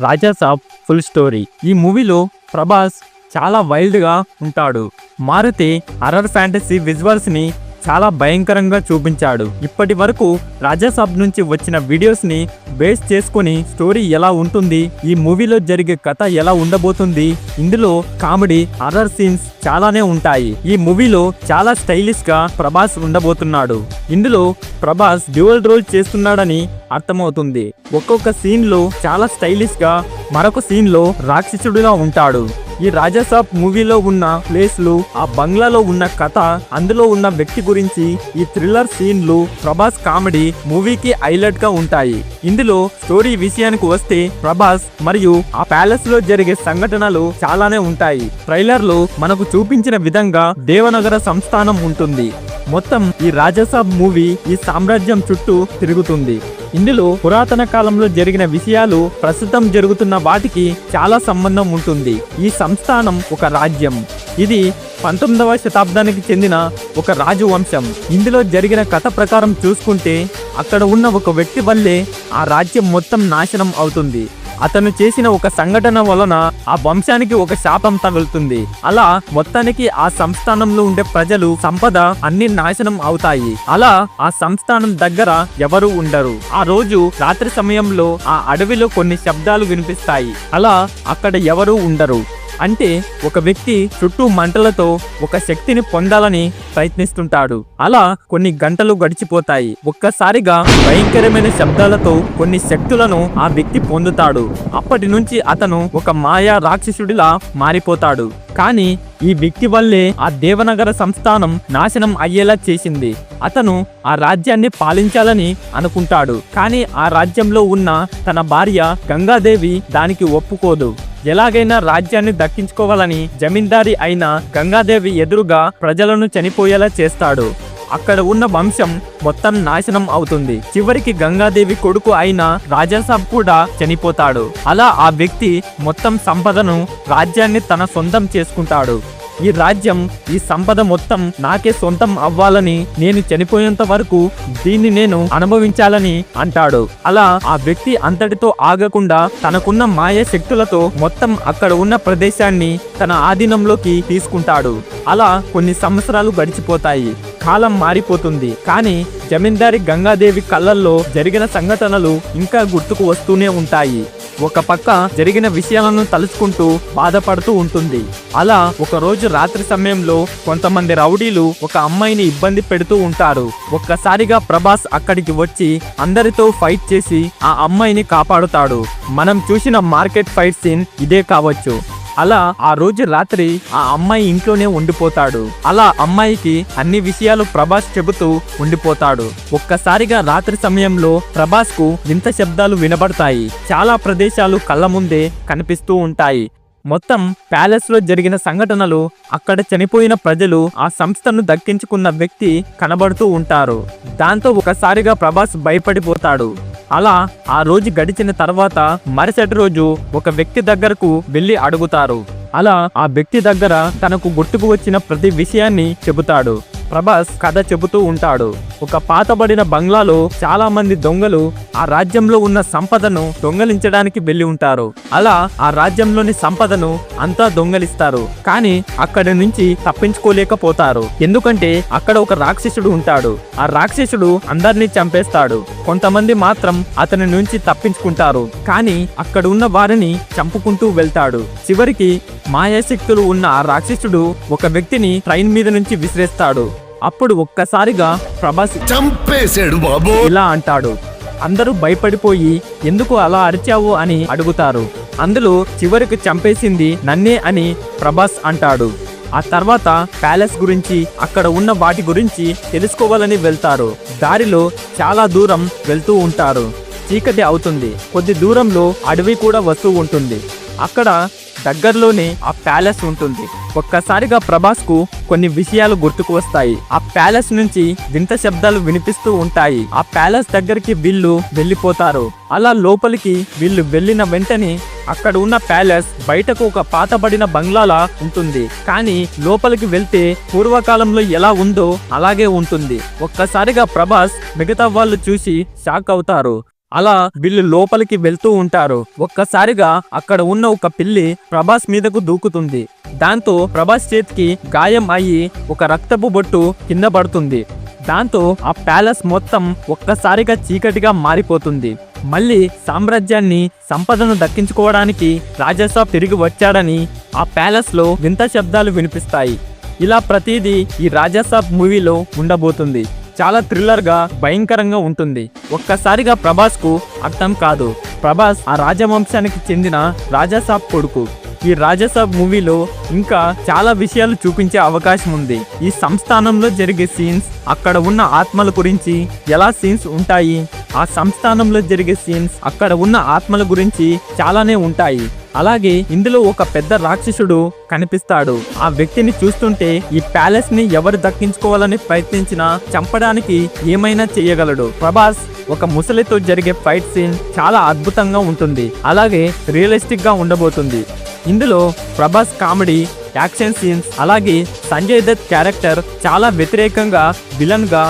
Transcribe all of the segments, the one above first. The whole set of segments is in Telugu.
Raja Saab full story. ఈ మూవీలో ప్రభాస్ చాలా వైల్డ్గా ఉంటాడు. మారుతి హర్రర్ ఫ్యాంటసీ విజువల్స్ని చాలా భయంకరంగా చూపించాడు. ఇప్పటి వరకు రాజాసాబ్ నుంచి వచ్చిన వీడియోస్ని బేస్ చేసుకొని స్టోరీ ఎలా ఉంటుంది ఈ మూవీలో జరిగే కథ ఎలా ఉండబోతుంది ఇందులో కామెడీ అదర్ సీన్స్ చాలానే ఉంటాయి. ఈ మూవీలో చాలా స్టైలిష్గా ప్రభాస్ ఉండబోతున్నాడు. ఇందులో ప్రభాస్ డ్యూయల్ రోల్ చేస్తున్నాడని అర్థమవుతుంది. ఒక్కొక్క సీన్లో చాలా స్టైలిష్గా మరొక సీన్లో రాక్షసుడిగా ఉంటాడు. ఈ రాజాసాబ్ మూవీలో ఉన్న ప్లేస్లు ఆ బంగ్లాలో ఉన్న కథ అందులో ఉన్న వ్యక్తి గురించి ఈ థ్రిల్లర్ సీన్లు ప్రభాస్ కామెడీ మూవీకి హైలైట్గా ఉంటాయి. ఇందులో స్టోరీ విషయానికి వస్తే ప్రభాస్ మరియు ఆ ప్యాలెస్లో జరిగే సంఘటనలు చాలానే ఉంటాయి. ట్రైలర్లో మనకు చూపించిన విధంగా దేవనగర సంస్థానం ఉంటుంది. మొత్తం ఈ రాజాసాబ్ మూవీ ఈ సామ్రాజ్యం చుట్టూ తిరుగుతుంది. ఇందులో పురాతన కాలంలో జరిగిన విషయాలు ప్రస్తుతం జరుగుతున్న వాటికి చాలా సంబంధం ఉంటుంది. ఈ సంస్థానం ఒక రాజ్యం. ఇది పంతొమ్మిదవ శతాబ్దానికి చెందిన ఒక రాజు వంశం ఇందులో జరిగిన కథ ప్రకారం చూసుకుంటే అక్కడ ఉన్న ఒక వ్యక్తి వల్లే ఆ రాజ్యం మొత్తం నాశనం అవుతుంది. అతను చేసిన ఒక సంఘటన వలన ఆ వంశానికి ఒక శాపం తగులుతుంది. అలా మొత్తానికి ఆ సంస్థానంలో ఉండే ప్రజలు సంపద అన్ని నాశనం అవుతాయి. అలా ఆ సంస్థానం దగ్గర ఎవరు ఉండరు. ఆ రోజు రాత్రి సమయంలో ఆ అడవిలో కొన్ని శబ్దాలు వినిపిస్తాయి. అలా అక్కడ ఎవరు ఉండరు. అంటే ఒక వ్యక్తి చుట్టూ మంటలతో ఒక శక్తిని పొందాలని ప్రయత్నిస్తుంటాడు. అలా కొన్ని గంటలు గడిచిపోతాయి. ఒక్కసారిగా భయంకరమైన శబ్దాలతో కొన్ని శక్తులను ఆ వ్యక్తి పొందుతాడు. అప్పటి నుంచి అతను ఒక మాయా రాక్షసుడిలా మారిపోతాడు. కానీ ఈ వ్యక్తి వల్లే ఆ దేవనగర సంస్థానం నాశనం అయ్యేలా చేసింది. అతను ఆ రాజ్యాన్ని పాలించాలని అనుకుంటాడు. కానీ ఆ రాజ్యంలో ఉన్న తన భార్య గంగాదేవి దానికి ఒప్పుకోదు. ఎలాగైనా రాజ్యాన్ని దక్కించుకోవాలని జమీందారి అయిన గంగాదేవి ఎదురుగా ప్రజలను చనిపోయేలా చేస్తాడు. అక్కడ ఉన్న వంశం మొత్తం నాశనం అవుతుంది. చివరికి గంగాదేవి కొడుకు అయిన రాజాసాబ్ కూడా చనిపోతాడు. అలా ఆ వ్యక్తి మొత్తం సంపదను రాజ్యాన్ని తన సొంతం చేసుకుంటాడు. ఈ రాజ్యం ఈ సంపద మొత్తం నాకే సొంతం అవ్వాలని నేను చనిపోయేంత వరకు దీన్ని నేను అనుభవించాలని అంటాడు. అలా ఆ వ్యక్తి అంతటితో ఆగకుండా తనకున్న మాయ శక్తులతో మొత్తం అక్కడ ఉన్న ప్రదేశాన్ని తన ఆధీనంలోకి తీసుకుంటాడు. అలా కొన్ని సంవత్సరాలు గడిచిపోతాయి. కాలం మారిపోతుంది. కానీ జమీందారి గంగాదేవి కళ్ళల్లో జరిగిన సంఘటనలు ఇంకా గుర్తుకు వస్తూనే ఉంటాయి. ఒక పక్క జరిగిన విషయాలను తలుచుకుంటూ బాధపడుతూ ఉంటుంది. అలా ఒక రోజు రాత్రి సమయంలో కొంతమంది రౌడీలు ఒక అమ్మాయిని ఇబ్బంది పెడుతూ ఉంటారు. ఒక్కసారిగా ప్రభాస్ అక్కడికి వచ్చి అందరితో ఫైట్ చేసి ఆ అమ్మాయిని కాపాడుతాడు. మనం చూసిన మార్కెట్ ఫైట్ సీన్ ఇదే కావచ్చు. అలా ఆ రోజు రాత్రి ఆ అమ్మాయి ఇంట్లోనే ఉండిపోతాడు. అలా అమ్మాయికి అన్ని విషయాలు ప్రభాస్ చెబుతూ ఉండిపోతాడు. ఒక్కసారిగా రాత్రి సమయంలో ప్రభాస్కు వింత శబ్దాలు వినబడతాయి. చాలా ప్రదేశాలు కళ్ళ ముందే కనిపిస్తూ ఉంటాయి. మొత్తం ప్యాలెస్లో జరిగిన సంఘటనలు అక్కడ చనిపోయిన ప్రజలు ఆ సంస్థను దక్కించుకున్న వ్యక్తి కనబడుతూ ఉంటారు. దాంతో ఒకసారిగా ప్రభాస్ భయపడిపోతాడు. అలా ఆ రోజు గడిచిన తర్వాత మరుసటి రోజు ఒక వ్యక్తి దగ్గరకు వెళ్ళి అడుగుతారు. అలా ఆ వ్యక్తి దగ్గర తనకు గుర్తుకు వచ్చిన ప్రతి విషయాన్ని చెబుతాడు. ప్రభాస్ కథ చెబుతూ ఉంటాడు. ఒక పాతబడిన బంగ్లాలో చాలా మంది దొంగలు ఆ రాజ్యంలో ఉన్న సంపదను దొంగలించడానికి వెళ్ళి ఉంటారు. అలా ఆ రాజ్యంలోని సంపదను అంతా దొంగలిస్తారు. కానీ అక్కడి నుంచి తప్పించుకోలేకపోతారు. ఎందుకంటే అక్కడ ఒక రాక్షసుడు ఉంటాడు. ఆ రాక్షసుడు అందరినీ చంపేస్తాడు. కొంతమంది మాత్రం అతని నుంచి తప్పించుకుంటారు. కానీ అక్కడ ఉన్న వారిని చంపుకుంటూ వెళ్తాడు. చివరికి మాయాశక్తులు ఉన్న ఆ రాక్షసుడు ఒక వ్యక్తిని ట్రైన్ మీద నుంచి విసిరేస్తాడు. అప్పుడు ఒక్కసారిగా ప్రభాస్ చంపేశాడు బాబు. ఇలా అంటాడు. అందరూ భయపడిపోయి ఎందుకు అలా అరిచావు? అని అడుగుతారు. అందులో చివరికి చంపేసింది నన్నే అని ప్రభాస్ అంటాడు. ఆ తర్వాత ప్యాలెస్ గురించి అక్కడ ఉన్న వాటి గురించి తెలుసుకోవాలని వెళ్తారు. దారిలో చాలా దూరం వెళ్తూ ఉంటారు. చీకటి అవుతుంది. కొద్ది దూరంలో అడవి కూడా వస్తూ ఉంటుంది. అక్కడ దగ్గరలోనే ఆ ప్యాలెస్ ఉంటుంది. ఒక్కసారిగా ప్రభాస్కు కొన్ని విషయాలు గుర్తుకు వస్తాయి. ఆ ప్యాలెస్ నుంచి వింత శబ్దాలు వినిపిస్తూ ఉంటాయి. ఆ ప్యాలెస్ దగ్గరికి వీళ్ళు వెళ్ళిపోతారు. అలా లోపలికి వీళ్ళు వెళ్ళిన వెంటనే అక్కడ ఉన్న ప్యాలెస్ బయటకు ఒక పాతబడిన బంగ్లాలా ఉంటుంది. కానీ లోపలికి వెళ్తే పూర్వకాలంలో ఎలా ఉందో అలాగే ఉంటుంది. ఒక్కసారిగా ప్రభాస్ మిగతా వాళ్ళు చూసి షాక్ అవుతారు. అలా వీళ్ళు లోపలికి వెళ్తూ ఉంటారు. ఒక్కసారిగా అక్కడ ఉన్న ఒక పిల్లి ప్రభాస్ మీదకు దూకుతుంది. దాంతో ప్రభాస్ చేతికి గాయం అయ్యి ఒక రక్తపు బొట్టు కింద పడుతుంది. దాంతో ఆ ప్యాలెస్ మొత్తం ఒక్కసారిగా చీకటిగా మారిపోతుంది. మళ్ళీ సామ్రాజ్యాన్ని సంపదను దక్కించుకోవడానికి రాజాసాబ్ తిరిగి వచ్చాడని ఆ ప్యాలెస్లో వింత శబ్దాలు వినిపిస్తాయి. ఇలా ప్రతిదీ ఈ రాజాసాబ్ మూవీలో ఉండబోతుంది. చాలా థ్రిల్లర్గా భయంకరంగా ఉంటుంది. ఒక్కసారిగా ప్రభాస్కు అర్థం కాదు. ప్రభాస్ ఆ రాజవంశానికి చెందిన రాజాసాబ్ కొడుకు. ఈ రాజసాబ్ మూవీలో ఇంకా చాలా విషయాలు చూపించే అవకాశం ఉంది. ఈ సంస్థానంలో జరిగే సీన్స్ అక్కడ ఉన్న ఆత్మల గురించి ఎలా సీన్స్ ఉంటాయి? ఆ సంస్థానంలో జరిగే సీన్స్ అక్కడ ఉన్న ఆత్మల గురించి చాలానే ఉంటాయి. అలాగే ఇందులో ఒక పెద్ద రాక్షసుడు కనిపిస్తాడు. ఆ వ్యక్తిని చూస్తుంటే ఈ ప్యాలెస్ని ఎవరు దక్కించుకోవాలని ప్రయత్నించినా చంపడానికి ఏమైనా చేయగలడు. ప్రభాస్ ఒక ముసలితో జరిగే ఫైట్ సీన్ చాలా అద్భుతంగా ఉంటుంది. అలాగే రియలిస్టిక్గా ఉండబోతుంది. ఇందులో ప్రభాస్ కామెడీ యాక్షన్ సీన్స్ అలాగే సంజయ్ దత్ క్యారెక్టర్ చాలా వ్యతిరేకంగా విలన్గా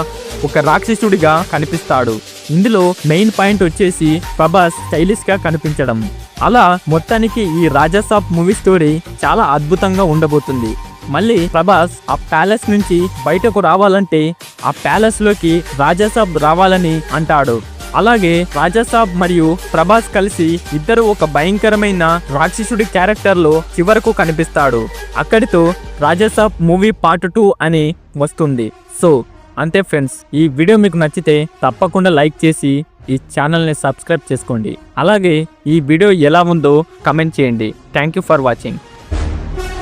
ఒక రాక్షసుడిగా కనిపిస్తాడు. ఇందులో మెయిన్ పాయింట్ వచ్చేసి ప్రభాస్ స్టైలిష్గా కనిపించడం. అలా మొత్తానికి ఈ రాజాసాబ్ మూవీ స్టోరీ చాలా అద్భుతంగా ఉండబోతుంది. మళ్ళీ ప్రభాస్ ఆ ప్యాలెస్ నుంచి బయటకు రావాలంటే ఆ ప్యాలెస్లోకి రాజాసాబ్ రావాలని అంటాడు. అలాగే రాజాసాబ్ మరియు ప్రభాస్ కలిసి ఇద్దరు ఒక భయంకరమైన రాక్షసుడి క్యారెక్టర్లో చివరకు కనిపిస్తాడు. అక్కడితో రాజాసాబ్ మూవీ పార్ట్ టూ అని వస్తుంది. సో అంతే ఫ్రెండ్స్. ఈ వీడియో మీకు నచ్చితే తప్పకుండా లైక్ చేసి ఈ ఛానల్ని సబ్స్క్రైబ్ చేసుకోండి. అలాగే ఈ వీడియో ఎలా ఉందో కమెంట్ చేయండి. Thank you for watching